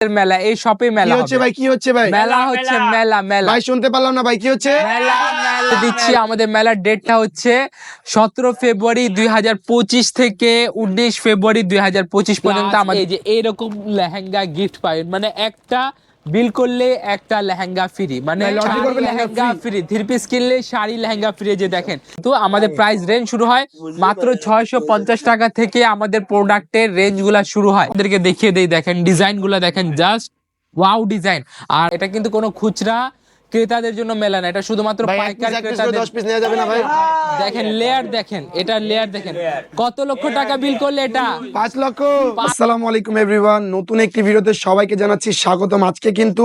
মেলা এই শপে মেলা হচ্ছে ভাই? কি হচ্ছে ভাই? মেলা হচ্ছে মেলা। মেলা ভাই শুনতে পারলাম না ভাই কি হচ্ছে? মেলা মেলা দিচ্ছি আমাদের মেলার ডেটটা হচ্ছে সতেরো ফেব্রুয়ারি দুই হাজার পঁচিশ থেকে উনিশ ফেব্রুয়ারি দুই হাজার পঁচিশ পর্যন্ত আমাদের এই যে এইরকম লেহেঙ্গা গিফট পাবেন। মানে একটা বিল করলে একটা লেহেঙ্গা ফ্রি মানে করবে লেহেঙ্গা ফ্রি থ্রি পিস কিনলে শাড়ি লেহেঙ্গা ফ্রি যে দেখেন। তো আমাদের প্রাইস রেঞ্জ শুরু হয় মাত্র ছয়শো পঞ্চাশ টাকা থেকে আমাদের প্রোডাক্টের রেঞ্জগুলা শুরু হয়। আমাদেরকে দেখিয়ে দেই দেখেন ডিজাইনগুলা দেখেন জাস্ট ওয়াও ডিজাইন আর এটা কিন্তু কোনো খুচরা ক্রেতাদের জন্য মেলা না এটা শুধুমাত্র পাইকার ক্রেতাদের দশ পিস নেওয়া যাবে না ভাই? দেখেন লেয়ার দেখেন এটা লেয়ার দেখেন। কত লক্ষ টাকা বিল করলে এটা? পাঁচ লক্ষ। আসসালামু আলাইকুম এভরিওয়ান নতুন একটি ভিডিওতে সবাইকে জানাচ্ছি স্বাগতম। আজকে কিন্তু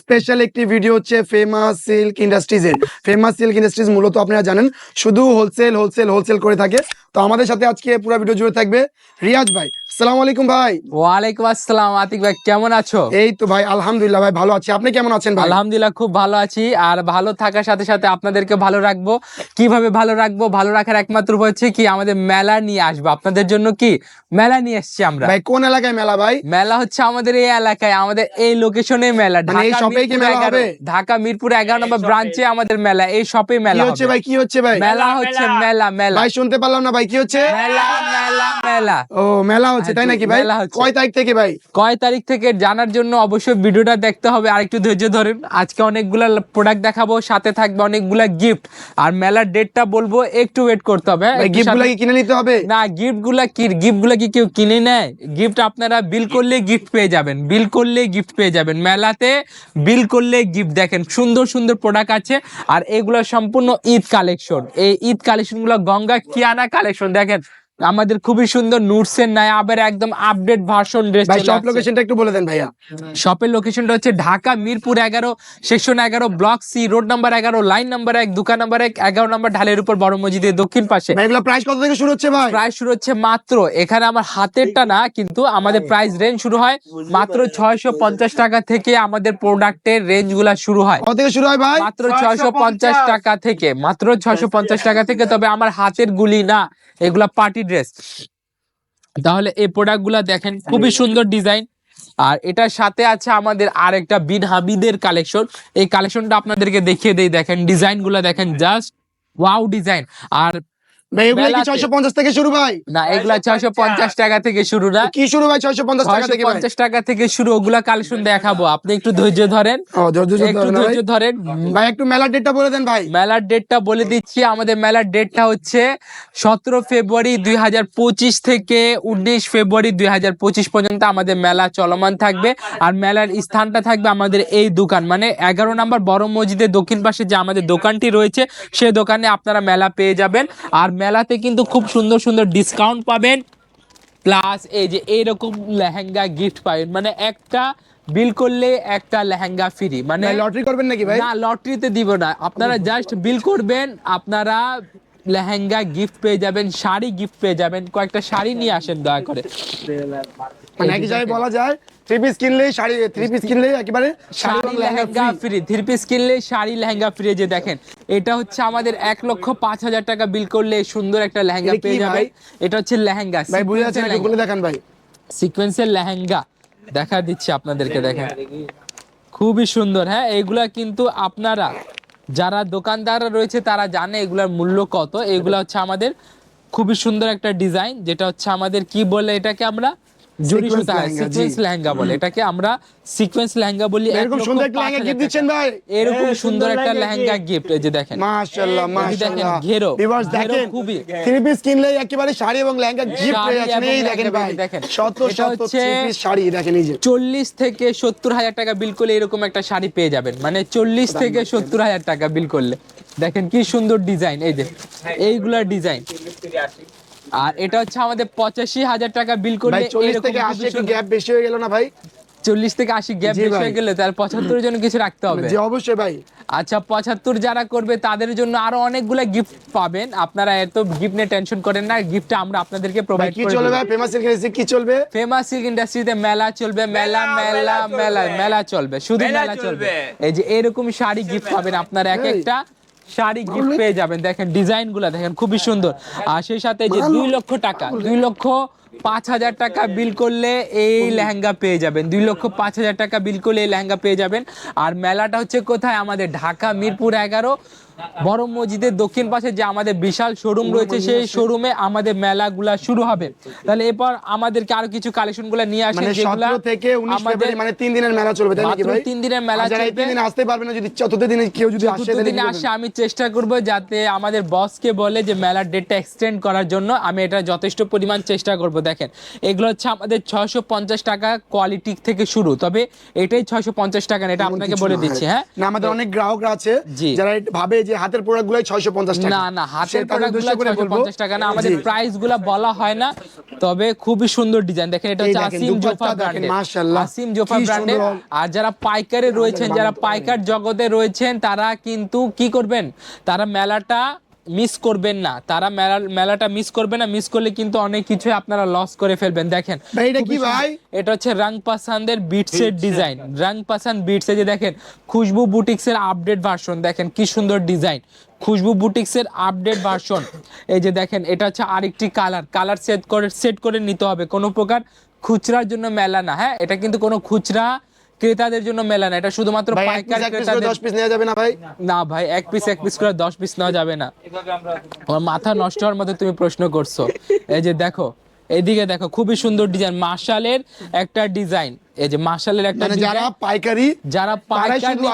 স্পেশাল একটি ভিডিও হচ্ছে ফেমাস সিল্ক ইন্ডাস্ট্রিজ এর। ফেমাস সিল্ক ইন্ডাস্ট্রিজ মূলত আপনারা জানেন শুধু হোলসেল হোলসেল হোলসেল করে থাকে। তো আমাদের সাথে আজকে পুরো ভিডিও জুড়ে থাকবে রিয়াজ ভাই। আসসালামু আলাইকুম ভাই। ওয়ালাইকুম আসসালাম আতিক ভাই কেমন আছো? এই তো ভাই আলহামদুলিল্লাহ ভাই ভালো আছি। আপনি কেমন আছেন ভাই? আলহামদুলিল্লাহ খুব ভালো আছি। আর ভালো থাকার সাথে সাথে আপনাদেরকে ভালো রাখব। কীভাবে ভালো রাখব? ভালো রাখার একমাত্র হচ্ছে কি আমাদের মেলা নিয়ে আসব। আপনাদের জন্য কি? মেলা নিয়ে এসছি আমরা। ভাই কোন এলাকায় মেলা ভাই? মেলা হচ্ছে আমাদের এই এলাকায় আমাদের এই লোকেশনে মেলা। মানে ঢাকা শপেই মিরপুর মেলা 11 হবে? ঢাকা মিরপুর এগারো নম্বর ব্রাঞ্চে আমাদের মেলা এই শপে মেলা হচ্ছে ভাই কি হচ্ছে ভাই? মেলা হচ্ছে মেলা। মেলা ভাই শুনতে পারলাম না ভাই কি হচ্ছে? মেলা মেলা মেলা। ও মেলা হচ্ছে তাই নাকি ভাই? কয় তারিখ থেকে ভাই? কয় তারিখ থেকে জানার জন্য অবশ্যই ভিডিওটা দেখতে হবে। আর একটু ধৈর্য ধরেন আজকে অনেকগুলা প্রোডাক্ট দেখাবো সাথে থাকবে অনেকগুলা গিফট আর মেলার ডেটটা বলব একটু ওয়েট করতে হবে হ্যাঁ? ভাই একটু গিফটগুলা সাথে- কি কিনে নিতে হবে? না গিফটগুলা কি গিফটগুলা কি কেউ কিনে নেয়? গিফট আপনারা বিল করলে গিফট পেয়ে যাবেন। বিল করলে গিফট পেয়ে যাবেন। মেলাতে বিল করলে গিফট দেখেন সুন্দর সুন্দর প্রোডাক্ট আছে। আর এগুলো সম্পূর্ণ ঈদ কালেকশন এই ঈদ কালেকশনগুলো গঙ্গা কিয়ানা কালেকশন দেখেন আমাদের খুবই সুন্দর নুটসের নাই আবার একদম আপডেট ভার্সন ড্রেস ভাই সব লোকেশনটা একটু বলে দেন ভাইয়া। শপের লোকেশনটা হচ্ছে ঢাকা মিরপুর এগারো সেকশন এগারো ব্লক সি রোড নাম্বার এগারো লাইন নাম্বার এক দোকান নাম্বার এক এগারো নাম্বার ঢালের উপর বড় মসজিদের দক্ষিণ পাশে। ভাই এগুলো প্রাইস কত থেকে শুরু হচ্ছে ভাই? প্রাইস শুরু হচ্ছে মাত্র এখানে আমার হাতেরটা না কিন্তু আমাদের প্রাইস রেঞ্জ শুরু হয় মাত্র ছয়শো পঞ্চাশ টাকা থেকে আমাদের প্রোডাক্টের রেঞ্জগুলা শুরু হয়। কত থেকে শুরু হয় ভাই? মাত্র ছয়শো পঞ্চাশ টাকা থেকে মাত্র ছয়শো পঞ্চাশ টাকা থেকে তবে আমার হাতের গুলি না এগুলা পার্টি ড্রেস। তাহলে এই প্রোডাক্টগুলা দেখেন, খুবই সুন্দর ডিজাইন আর এটার সাথে আছে আমাদের আর একটা বিন হাবিদের কালেকশন এই কালেকশনটা আপনাদেরকে দেখিয়ে দেই, দেখেন ডিজাইনগুলা দেখেন জাস্ট ওয়াও ডিজাইন আর ভাই এগুলো কি মেলাতে- ছয়শো পঞ্চাশ থেকে শুরু ভাই? না এগুলা ছয়শো পঞ্চাশ টাকা থেকে শুরু না। কি শুরু ভাই ছয়শো পঞ্চাশ টাকা থেকে ভাই? পঞ্চাশ টাকা থেকে শুরু ওগুলা কালেকশন দেখাবো। আপনি একটু ধৈর্য ধরেন। ও ধৈর্য ধরতে একটু হবে না ভাই। ধৈর্য ধরেন। ভাই একটু মেলার ডেটটা বলে দেন ভাই। মেলার ডেটটা বলে দিচ্ছি। আমাদের মেলার ডেটটা হচ্ছে সতেরো ফেব্রুয়ারি দুই হাজার পঁচিশ থেকে উনিশ ফেব্রুয়ারি দুই হাজার পঁচিশ পর্যন্ত আমাদের মেলা চলমান থাকবে। আর মেলার স্থানটা থাকবে আমাদের এই দোকান। মানে এগারো নম্বর বড় মসজিদের দক্ষিণ পাশে যে আমাদের দোকানটি রয়েছে সেই দোকানে আপনারা মেলা পেয়ে যাবেন। আর মেলাতে কিন্তু খুব সুন্দর সুন্দর ডিসকাউন্ট পাবেন। প্লাস এই যে এইরকম লেহেঙ্গা গিফট পাবেন। মানে একটা বিল করলে একটা লেহেঙ্গা ফ্রি মানে লটারি করবেন নাকি ভাই? না লটারিতে দিব না। আপনারা জাস্ট বিল করবেন আপনারা লেহেঙ্গা গিফট পেয়ে যাবেন শাড়ি গিফট পেয়ে যাবেন কয়েকটা শাড়ি নিয়ে আসেন দয়া করে। মানে একই জায়গায় বলা যায়। থ্রি পিস কিনলেই শাড়ি থ্রি পিস কিনলেই একেবারে sari lehenga free three piece কিনলে শাড়ি লেহেঙ্গা ফ্রি যে দেখেন। এটা হচ্ছে আমাদের এক লক্ষ পাঁচ হাজার টাকা বিল করলে সুন্দর একটা লেহেঙ্গা পেয়ে ভাই? এটা হচ্ছে লেহেঙ্গা ভাই বুঝে যাচ্ছে বলে দেখান ভাই। সিকোয়েন্সের লেহেঙ্গা। দেখা দিচ্ছি আপনাদেরকে দেখেন। খুবই সুন্দর হ্যাঁ? এগুলা কিন্তু আপনারা যারা দোকানদাররা রয়েছে তারা জানে এগুলার মূল্য কত। এগুলা হচ্ছে আমাদের খুবই সুন্দর একটা ডিজাইন যেটা হচ্ছে আমাদের কি বলে এটাকে আমরা? জরি সুতা লেহেঙ্গা, সিকোয়েন্স লেহেঙ্গা বলে। এটাকে আমরা সিকোয়েন্স লেহেঙ্গা বলি এরকম সুন্দর একটা লেহেঙ্গা গিফট দিচ্ছেন ভাই। এরকম সুন্দর একটা লেহেঙ্গা গিফট এই যে দেখেন। মাশাআল্লাহ এই যে দেখেন, মাশাআল্লাহ। ঘেরো, ভিউয়ার্স দেখেন খুবই। থ্রি পিস কিনলেই একেবারে শাড়ি এবং লেহেঙ্গা গিফট এই দেখেন ভাই দেখেন। শত শত থ্রি পিস শাড়ি দেখেন এই যে। চল্লিশ থেকে সত্তর হাজার টাকা বিল করলে এরকম একটা শাড়ি পেয়ে যাবেন। মানে চল্লিশ থেকে সত্তর হাজার টাকা বিল করলে। দেখেন কি সুন্দর ডিজাইন এই যে। এইগুলার ডিজাইন আর এটা হচ্ছে আমাদের পঁচাশি হাজার টাকা বিল করলে চল্লিশ থেকে আশি একটু গ্যাপ বেশি হয়ে গেল না ভাই? চল্লিশ থেকে আশি গ্যাপ বেশি হয়ে গেলে তার পঁচাত্তরের জন্য কিছু রাখতে হবে। জি অবশ্যই ভাই। আচ্ছা পঁচাত্তর যারা করবে তাদের জন্য আরও অনেকগুলা গিফট পাবেন। আপনারা এত গিফট নিয়ে টেনশন করেন না গিফটটা আমরা আপনাদেরকে ভাই প্রোভাইড কি চলবে ভাই? ফেমাস সিল্ক ইন্ডাস্ট্রি কি চলবে? ফেমাস সিল্ক ইন্ডাস্ট্রিতে মেলা চলবে মেলা মেলা মেলা মেলা চলবে। শুধু মেলা চলবে। এই যে এরকম শাড়ি গিফট পাবেন আপনারা এক একটা। শাড়ি গিফট পেয়ে যাবেন। দেখেন ডিজাইনগুলা দেখেন খুবই সুন্দর। আর সেই সাথে যে দুই লক্ষ টাকা দুই লক্ষ পাঁচ হাজার টাকা বিল করলে এই লেহেঙ্গা পেয়ে যাবেন। দুই লক্ষ পাঁচ হাজার টাকা বিল করলে এই লেহেঙ্গা পেয়ে যাবেন। আর মেলাটা হচ্ছে কোথায়? আমাদের ঢাকা মিরপুর এগারো। বড় মসজিদের দক্ষিণ পাশে যে আমাদের বিশাল শোরুম রয়েছে সেই শোরুমে আমাদের মেলাগুলা শুরু হবে। তাহলে এরপর আমাদেরকে আরও কিছু কালেকশনগুলা নিয়ে আসেন মানে যেগুলা থেকে আমাদের মানে তিন দিনের মেলা চলবে তাই নাকি ভাই? তিন দিনের মেলা চলবে। তিন দিনে আসতে পারবে না যদি চতুর্থ দিনে কেউ যদি আসে চতুর্থ দিনে আসে আমি চেষ্টা করব যাতে আমাদের বসকে বলে যে মেলার ডেটটা এক্সটেন্ড করার জন্য আমি এটা যথেষ্ট পরিমাণ চেষ্টা করব দেখেন। এগুলো হচ্ছে আমাদের ছয়শো পঞ্চাশ টাকা কোয়ালিটি থেকে শুরু তবে এটাই ছয়শো পঞ্চাশ টাকা না, এটা আপনাকে বলে দিচ্ছি হ্যাঁ? না আমাদের অনেক গ্রাহকরা আছে যারা ভাবে যে হাতের প্রোডাক্ট গুলাই ছয়শো পঞ্চাশ টাকা। না না হাতের প্রোডাক্টগুলো তাদের প্রোডাক্ট উদ্দেশ্য করে বলব। পঞ্চাশ টাকা না আমাদের প্রাইসগুলো প্রাইস বলা হয় না তবে খুবই সুন্দর ডিজাইন দেখেন এটা হচ্ছে আসিম জোফা ব্র্যান্ডের মাশাআল্লাহ, আসিম জোফা ব্র্যান্ডের আর যারা পাইকারে রয়েছেন যারা পাইকার জগতে রয়েছেন তারা কিন্তু কি করবেন? তারা মেলাটা মিস করবেন না। তারা মেলা মেলাটা মিস করবে না মিস করলে কিন্তু অনেক কিছু আপনারা লস করে ফেলবেন। দেখেন ভাই, এটা কি ভাই? এটা হচ্ছে রাং পাসান্দের বিটসের ডিজাইন রাং পাসান বিটসে যে দেখেন খুশবু বুটিক্সের আপডেট ভার্সন দেখেন কি সুন্দর ডিজাইন খুশবু বুটিক্সের আপডেট ভার্সন এই যে দেখেন এটা হচ্ছে আরেকটি কালার কালার সেট করে সেট করে নিতে হবে। কোনো প্রকার খুচরার জন্য মেলা না। হ্যাঁ এটা কিন্তু কোনো খুচরা ক্রেতাদের জন্য মেলা না এটা শুধুমাত্র পাইকার ক্রেতাদের দশ পিস নেওয়া যাবে না ভাই? না ভাই এক পিস এক পিস করে দশ পিস নেওয়া যাবে না। আমার মাথা নষ্ট হওয়ার মতো তুমি প্রশ্ন করছ। এই যে দেখো এদিকে দেখো খুবই সুন্দর ডিজাইন মার্শালের একটা ডিজাইন এই যে মার্শালের একটা মানে যারা পাইকারি যারা পাইকারি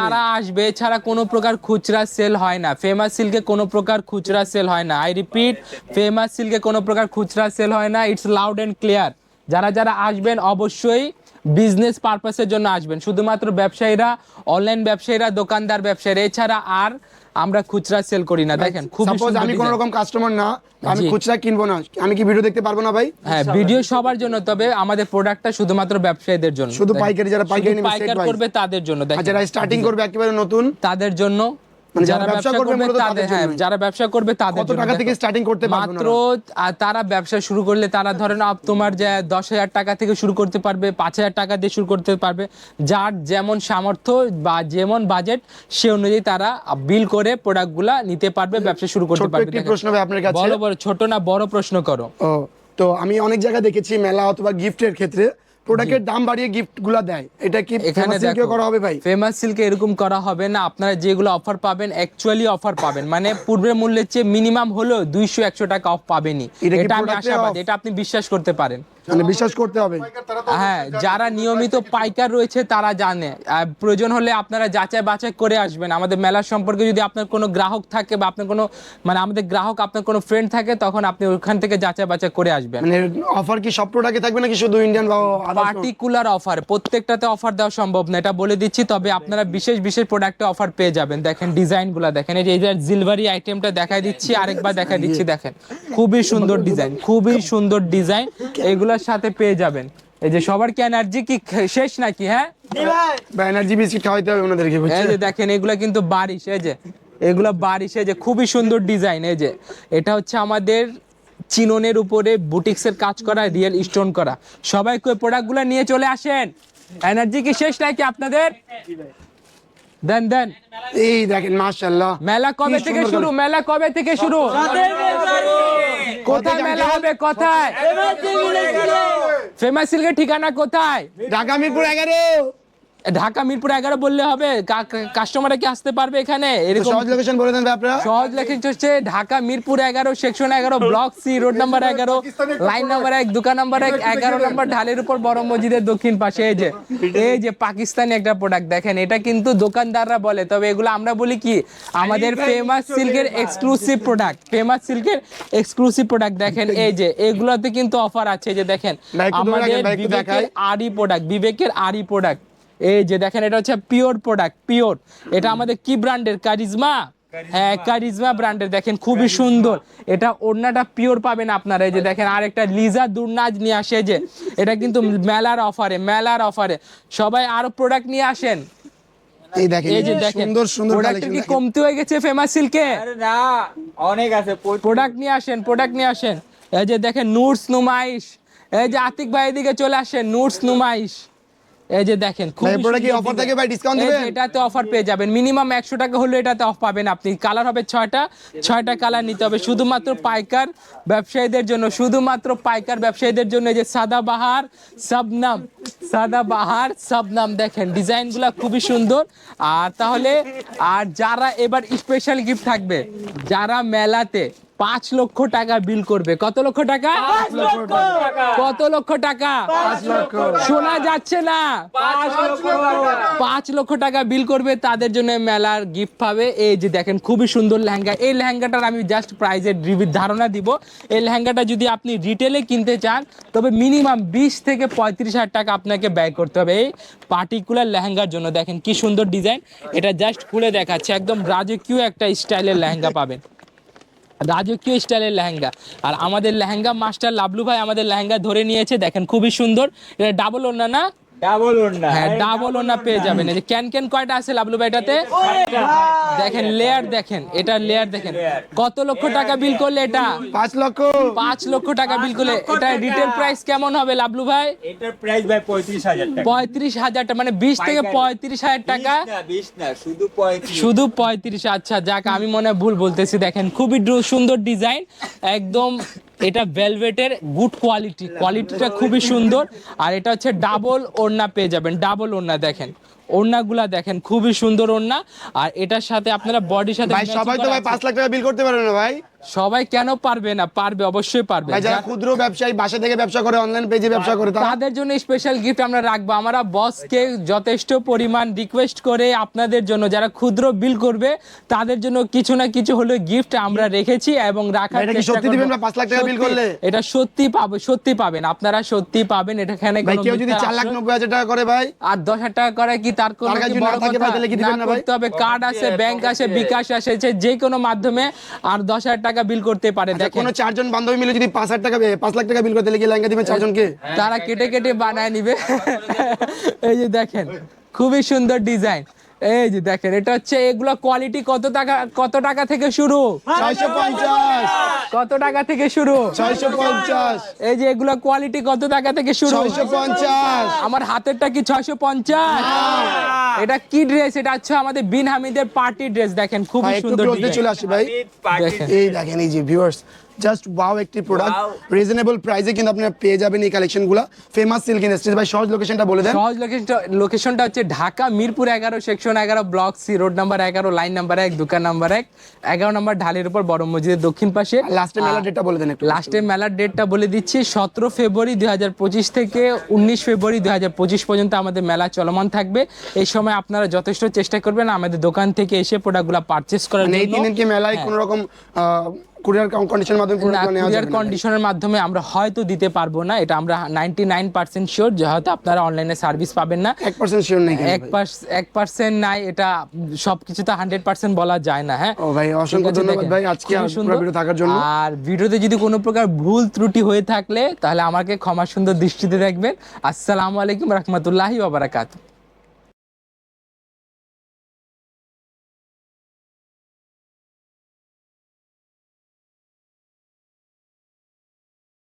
তারা আসবে এছাড়া কোনো প্রকার খুচরা সেল হয় না। ফেমাস সিল্কে কোনো প্রকার খুচরা সেল হয় না। আই রিপিট ফেমাস সিল্কে কোনো প্রকার খুচরা সেল হয় না। ইটস লাউড এন্ড ক্লিয়ার যারা যারা আসবেন অবশ্যই বিজনেস পারপাসের জন্য আসবেন। শুধুমাত্র ব্যবসায়ীরা অনলাইন ব্যবসায়ীরা দোকানদার ব্যবসায়ীরা এছাড়া আর আমরা খুচরা সেল করি না। দেখেন খুব আমি কোনো রকম কাস্টমার না আমি খুচরা কিনবো না। আমি কি ভিডিও দেখতে পারব না ভাই? হ্যাঁ ভিডিও সবার জন্য তবে আমাদের প্রোডাক্টটা শুধুমাত্র ব্যবসায়ীদের জন্য। শুধু পাইকারি যারা পাইকারি করবে তাদের জন্য দেখেন। যারা স্টার্টিং করবে একেবারে নতুন? তাদের জন্য যারা ব্যবসা করবে তাদের হ্যাঁ যারা ব্যবসা করবে তাদের কত টাকা থেকে starting করতে পারবে মাত্র তারা ব্যবসা শুরু করলে তারা ধরেন আপ তোমার যে দশ হাজার টাকা থেকে শুরু করতে পারবে পাঁচ হাজার টাকা দিয়ে শুরু করতে পারবে। যার যেমন সামর্থ্য বা যেমন বাজেট সে অনুযায়ী তারা বিল করে প্রোডাক্টগুলা নিতে পারবে ব্যবসা শুরু করতে পারবে। প্রশ্ন আপনার কাছে। বড় বড় ছোট না বড় প্রশ্ন করো। তো আমি অনেক জায়গায় দেখেছি মেলা অথবা গিফটের ক্ষেত্রে প্রোডাক্টের দাম বাড়িয়ে গিফটগুলো দেয়। এটা কি এখানে করা হবে ভাই? ফেমাস সিল্কে এরকম করা হবে না। আপনারা যেগুলো অফার পাবেন অ্যাকচুয়ালি অফার পাবেন। মানে পূর্বের মূল্যের চেয়ে মিনিমাম হলেও দুইশো একশো টাকা অফ পাবেনই। এটা আমি আশাবাদ এটা আপনি বিশ্বাস করতে পারেন। মানে বিশ্বাস করতে হবে। হ্যাঁ যারা নিয়মিত পাইকার রয়েছে তারা জানে। প্রয়োজন হলে আপনারা যাচাই বাছাই করে আসবেন। আমাদের মেলার সম্পর্কে যদি আপনার কোনো গ্রাহক থাকে বা আপনার কোনো মানে আমাদের গ্রাহক আপনার কোনো ফ্রেন্ড থাকে তখন আপনি ওখান থেকে যাচাই বাছাই করে আসবেন। মানে অফার কি সব প্রোডাক্টে থাকবে নাকি শুধু ইন্ডিয়ান বা পার্টিকুলার অফার প্রত্যেকটাতে অফার দেওয়া সম্ভব না। এটা বলে দিচ্ছি তবে আপনারা বিশেষ বিশেষ প্রোডাক্টে অফার পেয়ে যাবেন। দেখেন ডিজাইনগুলো দেখেন এই যে জিলভারি আইটেমটা দেখাই দিচ্ছি আরেকবার দেখাই দিচ্ছি দেখেন। খুবই সুন্দর ডিজাইন খুবই সুন্দর ডিজাইন এগুলোর সাথে পেয়ে যাবেন। এই যে সবার কি এনার্জি কি শেষ নাকি হ্যাঁ? বা এনার্জি বিস্কিট খাওয়াইতে হবে ওনাদেরকে এই বুঝছেন যে দেখেন এগুলা কিন্তু বারিশ এই যে। এগুলা বারিশ এই যে খুবই সুন্দর ডিজাইন এই যে। এটা হচ্ছে আমাদের চিননের উপরে বুটিক্সের কাজ করা রিয়েল স্টোন করা। সবাই কই প্রোডাক্টগুলো নিয়ে চলে আসেন? এনার্জি কি শেষ নাকি আপনাদের? দেন দেন। এই দেখেন মাশাআল্লাহ। মেলা কবে থেকে শুরু? মেলা কবে থেকে শুরু? কোথায় মেলা হবে? কোথায়? ফেমাস সিল্কের ঠিকানা কোথায়? ঢাকা মিরপুর এগারো। ঢাকা মিরপুর এগারো বললে হবে। কাস্টমাররা কি আসতে পারবে এখানে? এরকম সহজ লোকেশন বলে দেন আপনারা। সহজ লেখা হচ্ছে ঢাকা মিরপুর এগারো সেকশন এগারো ব্লক সি রোড নাম্বার এগারো লাইন নাম্বার এক দোকান নাম্বার এক এগারো নাম্বার ঢালের উপর বড় মসজিদের দক্ষিণ পাশে। এই যে এই যে পাকিস্তানি একটা প্রোডাক্ট দেখেন এটা কিন্তু দোকানদাররা বলে। তবে এগুলো আমরা বলি কি আমাদের ফেমাস সিল্কের এক্সক্লুসিভ প্রোডাক্ট ফেমাস সিল্কের এক্সক্লুসিভ প্রোডাক্ট দেখেন। এই যে এগুলোতে কিন্তু অফার আছে যে দেখেন আমাদের বিবেকের আরি প্রোডাক্ট বিবেকের আরি প্রোডাক্ট এই যে দেখেন এটা হচ্ছে পিওর প্রোডাক্ট পিওর এটা আমাদের কি ব্র্যান্ডের কারিজমা হ্যাঁ কারিজমা ব্র্যান্ডের দেখেন খুবই সুন্দর। এটা ওড়নাটা পিওর পাবেন আপনারা। এই যে দেখেন আর একটা লিজা দুর্নাজ নিয়ে আসে যে। এটা কিন্তু মেলার অফারে মেলার অফারে সবাই আরও প্রোডাক্ট নিয়ে আসেন। এই দেখেন এই যে দেখেন সুন্দর সুন্দর প্রোডাক্টের কি কমতি হয়ে গেছে ফেমাস সিল্কে আরে না অনেক আছে প্রোডাক্ট নিয়ে আসেন প্রোডাক্ট নিয়ে আসেন। এই যে দেখেন নুটস নুমাইশ এই যে আতিক ভাই এদিকে চলে আসেন নুটস নুমাইশ এই যে দেখেন খুব প্রোডাক্ট কি offer থাকে ভাই? discount দিবেন? এটাতে অফার পেয়ে যাবেন। মিনিমাম একশো টাকা হলে এটাতে অফ পাবেন আপনি। কালার হবে ছয়টা ছয়টা কালার নিতে হবে। শুধুমাত্র পাইকার ব্যবসায়ীদের জন্য শুধুমাত্র পাইকার ব্যবসায়ীদের জন্য এই যে সাদা বাহার সবনাম সাদা বাহার সবনাম দেখেন ডিজাইনগুলো খুবই সুন্দর। আর তাহলে আর যারা এবার স্পেশাল গিফট থাকবে যারা মেলাতে পাঁচ লক্ষ টাকা বিল করবে। কত লক্ষ টাকা? কত লক্ষ টাকা? শোনা যাচ্ছে না। পাঁচ লক্ষ টাকা। বিল করবে তাদের জন্য মেলার গিফট পাবে। এই যে দেখেন খুবই সুন্দর লেহেঙ্গা। এই লেহেঙ্গাটার আমি জাস্ট প্রাইজের ধারণা দিব। এই লেহেঙ্গাটা যদি আপনি রিটেলে কিনতে চান তবে মিনিমাম বিশ থেকে পঁয়ত্রিশ হাজার টাকা আপনাকে ব্যয় করতে হবে এই পার্টিকুলার লেহেঙ্গার জন্য। দেখেন কি সুন্দর ডিজাইন এটা জাস্ট খুলে দেখাচ্ছে। একদম রাজকীয় একটা স্টাইলের লেহেঙ্গা পাবেন। রাজকীয় স্টাইলের লেহেঙ্গা। আর আমাদের লেহেঙ্গা, মাস্টার লাবলু ভাই আমাদের লেহেঙ্গা ধরে নিয়েছে, দেখেন খুবই সুন্দর। এটা ডাবল ওড়না না? ডাবল ওন্ডা হ্যাঁ ডাবল পেয়ে যাবেন। এই যে ক্যান ক্যান কয়টা আছে লাবলু ভাই এটাতে? দেখেন লেয়ার দেখেন এটা লেয়ার দেখেন। কত লক্ষ টাকা বিল করলে এটা? পাঁচ লক্ষ। পাঁচ লক্ষ টাকা বিল করলে এটা রিটেল প্রাইস কেমন হবে লাবলু ভাই? এটার প্রাইস ভাই টাকা। টাকা মানে বিশ থেকে পাইকারি। পঁয়ত্রিশ হাজার টাকা। বিশ না শুধু পঁয়ত্রিশ। শুধু পঁয়ত্রিশ আচ্ছা যাক আমি মনে হয় ভুল বলতেছি দেখেন খুবই সুন্দর ডিজাইন একদম এটা ভেলভেটের গুড কোয়ালিটি কোয়ালিটিটা খুবই সুন্দর। আর এটা হচ্ছে ডাবল ওড়না পেয়ে যাবেন ডাবল ওড়না দেখেন। ওড়নাগুলা দেখেন খুবই সুন্দর ওড়না। আর এটার সাথে আপনারা বডির সাথে ভাই সবাই তো ভাই আছে। পাঁচ লাখ টাকা বিল করতে পারবে না ভাই? সবাই কেন পারবে না? পারবে অবশ্যই পারবে। যারা ক্ষুদ্র ব্যবসায়ী বাসা থেকে ব্যবসা করে অনলাইন পেজে ব্যবসা করে তাদের জন্য স্পেশাল গিফট আমরা রাখব। আমরা বসকে যথেষ্ট পরিমাণ রিকোয়েস্ট করে আপনাদের জন্য যারা ক্ষুদ্র বিল করবে তাদের জন্য কিছু না কিছু হলো গিফট আমরা রেখেছি এবং রাখার এটা কি সত্যি দিবেন বা পাঁচ লাখ টাকা সত্যি, করলে? এটা সত্যি পাবে সত্যি পাবেন। আপনারা সত্যি পাবেন এটা এখানে কেউ যদি মিথ্যার চার লাখ আশ্রয়- নব্বই হাজার টাকা করে ভাই। আর দশ হাজার টাকা করে কি তার কোনো বড় কথা? না করতে হবে। কার্ড আছে ব্যাংক আছে বিকাশ আছে যে কোনো মাধ্যমে আর দশ হাজার টাকা বিল করতে পারে আচ্ছা, কোনো চারজন বান্ধবী মিলে যদি পাঁচ হাজার টাকা পাঁচ লাখ টাকা বিল করতে লেগে লেহেঙ্গা দিবেন চারজনকে? তারা কেটে কেটে বানায় নিবে। এই যে দেখেন খুবই সুন্দর ডিজাইন এই যে দেখেন এটা হচ্ছে এগুলো কোয়ালিটি কত টাকা কত টাকা থেকে শুরু? ছয়শো পঞ্চাশ। কত টাকা থেকে শুরু? ছয়শো পঞ্চাশ। এই যে এগুলো কোয়ালিটি কত টাকা থেকে শুরু? ছয়শো পঞ্চাশ। আমার হাতেরটা কি ছয়শো পঞ্চাশ? এটা কি ড্রেস এটা হচ্ছে আমাদের বিন হামিদের পার্টি ড্রেস দেখেন খুব সুন্দর চলে আসি ভাই। দেখেন। এই দেখেন এই যে ভিউয়ার্স জাস্ট ওয়াও একটি প্রোডাক্ট. রিজনেবল প্রাইসে কিন্তু আপনারা পেয়ে যাবেন এই কালেকশনগুলো ফেমাস সিল্ক ইন্ডাস্ট্রিজ ভাই সহজ লোকেশনটা বলে দেন। সহজ লোকেশনটা লোকেশনটা হচ্ছে ঢাকা মিরপুর এগারো সেকশন এগারো ব্লক সি রোড নাম্বার এগারো লাইন নাম্বার এক দোকান নাম্বার এক এগারো নাম্বার ঢালের উপর বড় মসজিদের দক্ষিণ পাশে। লাস্টে মেলা ডেটটা বলে দেন একটু। লাস্টে মেলার ডেটটা বলে দিচ্ছি সতেরো ফেব্রুয়ারি দুই হাজার পঁচিশ থেকে উনিশ ফেব্রুয়ারি দুই হাজার পঁচিশ পর্যন্ত আমাদের মেলা চলমান থাকবে। এই সময় আপনারা যথেষ্ট চেষ্টা করবেন আমাদের দোকান থেকে এসে প্রোডাক্টগুলো পারচেস করার মানে এই জন্য। কি মেলায় কোনো রকম কুরিয়ার কন্ডিশনের মাধ্যমে কুরিয়ার কন্ডিশনের মাধ্যমে আমরা হয়তো দিতে পারব না এটা আমরা নাইনটি নাইন পার্সেন্ট শিওর যে হয়তো আপনারা অনলাইনে সার্ভিস পাবেন না। এক পার্সেন্ট শিওর নেই কেন এক ভাই? পার্স নাই এটা সবকিছু তো হান্ড্রেড পার্সেন্ট বলা যায় না হ্যাঁ? ও ভাই অসংখ্য ধন্যবাদ ভাই আজকে ভিডিও থাকার জন্য। আর ভিডিওতে যদি কোনো প্রকার ভুল ত্রুটি হয়ে থাকলে তাহলে আমাকে ক্ষমা সুন্দর দৃষ্টিতে দেখবেন। আসসালামু আলাইকুম রহমতুল্লাহি বাবারাকাতু